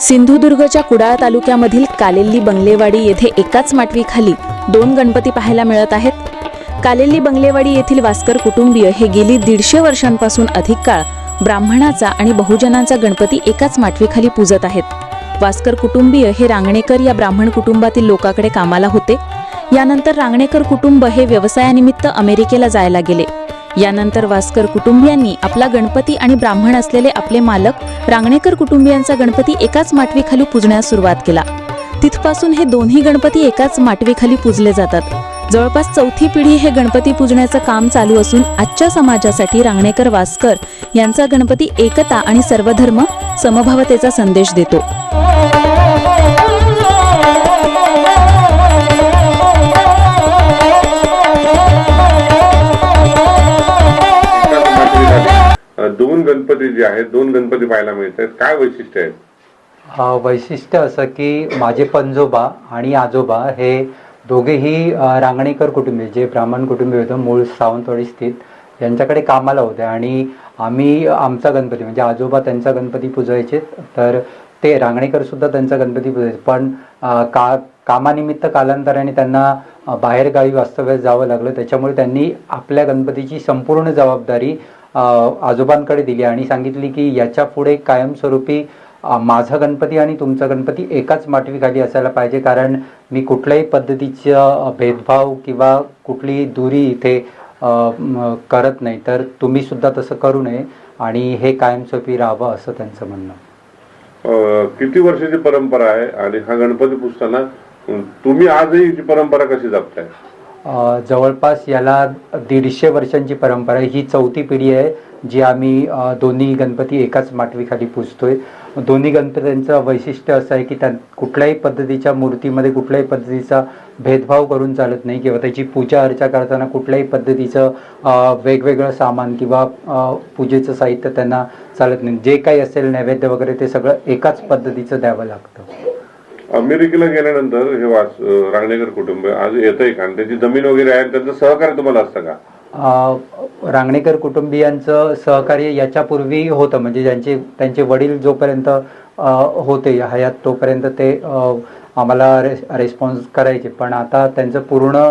सिंधुदुर्गच्या कुडाळ तालुक्यामधील कालेल्ली बंगलेवाडी येथे एकाच माटवीखाली दोन गणपती पाहायला मिळत आहेत. कालेल्ली बंगलेवाडी येथील वास्कर कुटुंबीय हे गेली दीडशे वर्षांपासून अधिक काळ ब्राह्मणाचा आणि बहुजनांचा गणपती एकाच माटवीखाली पूजत आहेत. वास्कर कुटुंबीय हे रांगणेकर या ब्राह्मण कुटुंबातील लोकाकडे कामाला होते. यानंतर रांगणेकर कुटुंब हे व्यवसायानिमित्त अमेरिकेला जायला गेले. यानंतर वास्कर कुटुंबियांनी आपला गणपती आणि ब्राह्मण असलेले आपले मालक रांगणेकर कुटुंबियांचा गणपती एकाच माटवीखाली पूजण्यास सुरुवात केला. तिथपासून हे दोन्ही गणपती एकाच माटवीखाली पूजले जातात. जवळपास चौथी पिढी हे गणपती पूजण्याचं काम चालू असून आजच्या समाजासाठी रांगणेकर वास्कर यांचा गणपती एकता आणि सर्वधर्म समभावतेचा संदेश देतो. दोन गणपती जे आहेत दोन गणपती पाहायला मिळतात काय वैशिष्ट्य आहेत? वैशिष्ट्य असं की माझे पंजोबा आणि आजोबा हे दोघेही रांगणेकर कुटुंबीय जे ब्राह्मण कुटुंबीय होतं मूळ सावंतवाडी स्थित. यांच्याकडे कामाला होते आणि आम्ही आमचा गणपती म्हणजे आजोबा त्यांचा गणपती पुजायचे तर ते रांगणेकर सुद्धा त्यांचा गणपती पुजायचे पण का कामानिमित्त कालांतराने त्यांना बाहेरगावी वास्तव्यास जावं लागलं. त्याच्यामुळे त्यांनी आपल्या गणपतीची संपूर्ण जबाबदारी आजोबांकडे दिली आणि सांगितली की याच्यापुढे कायमस्वरूपी माझा गणपती आणि तुमचा गणपती एकाच माटवीखाली असायला पाहिजे. कारण मी कुठल्याही पद्धतीचा भेदभाव किंवा कुठलीही दुरी इथे करत नाही. तर तुम्ही सुद्धा तसं करू नये आणि हे कायमस्वरूपी राहावं असं त्यांचं म्हणणं. किती वर्षाची परंपरा आहे आणि हा गणपती पुसताना तुम्ही आजही परंपरा कशी जपताय? जवळपास याला दीडशे वर्षांची परंपरा आहे. ही चौथी पिढी आहे जी आम्ही दोन्ही गणपती एकाच माटवीखाली पूजतोय. दोन्ही गणपतींचं वैशिष्ट्य असं आहे की त्या कुठल्याही पद्धतीच्या मूर्तीमध्ये कुठल्याही पद्धतीचा भेदभाव करून चालत नाही किंवा त्याची पूजा अर्चा करताना कुठल्याही पद्धतीचं वेगवेगळं सामान किंवा पूजेचं साहित्य त्यांना चालत नाही. जे काही असेल नैवेद्य वगैरे ते सगळं एकाच पद्धतीचं द्यावं लागतं. अमेरिकेला गेल्यानंतर हे वास अ, रांगणेकर कुटुंब आज येतंय का? आणि त्याची जमीन वगैरे आहे त्यांचं सहकार्य तुम्हाला असतं का? रांगणेकर कुटुंबियांचं सहकार्य याच्यापूर्वी होतं. म्हणजे ज्यांचे त्यांचे वडील जोपर्यंत होते हयात तोपर्यंत ते आम्हाला रे रेस्पॉन्स करायचे. पण आता त्यांचं पूर्ण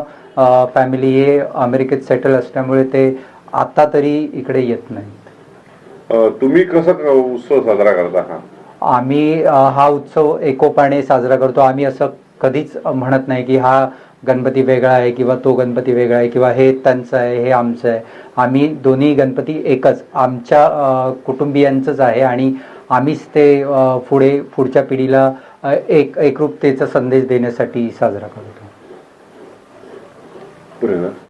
फॅमिली हे अमेरिकेत सेटल असल्यामुळे ते आता तरी इकडे येत नाहीत. तुम्ही कसं क- उत्सव साजरा करता हा? आम्ही हा उत्सव एकोपाने साजरा करतो. आम्ही असं कधीच म्हणत नाही की हा गणपती वेगळा आहे किंवा तो गणपती वेगळा आहे किंवा हे त्यांचं आहे हे आमचं आहे. आम्ही दोन्ही गणपती एकच. आमच्या कुटुंबियांचंच आहे आणि आम्हीच ते पुढे पुढच्या पिढीला एक एकरूपतेचा संदेश देण्यासाठी साजरा करतो.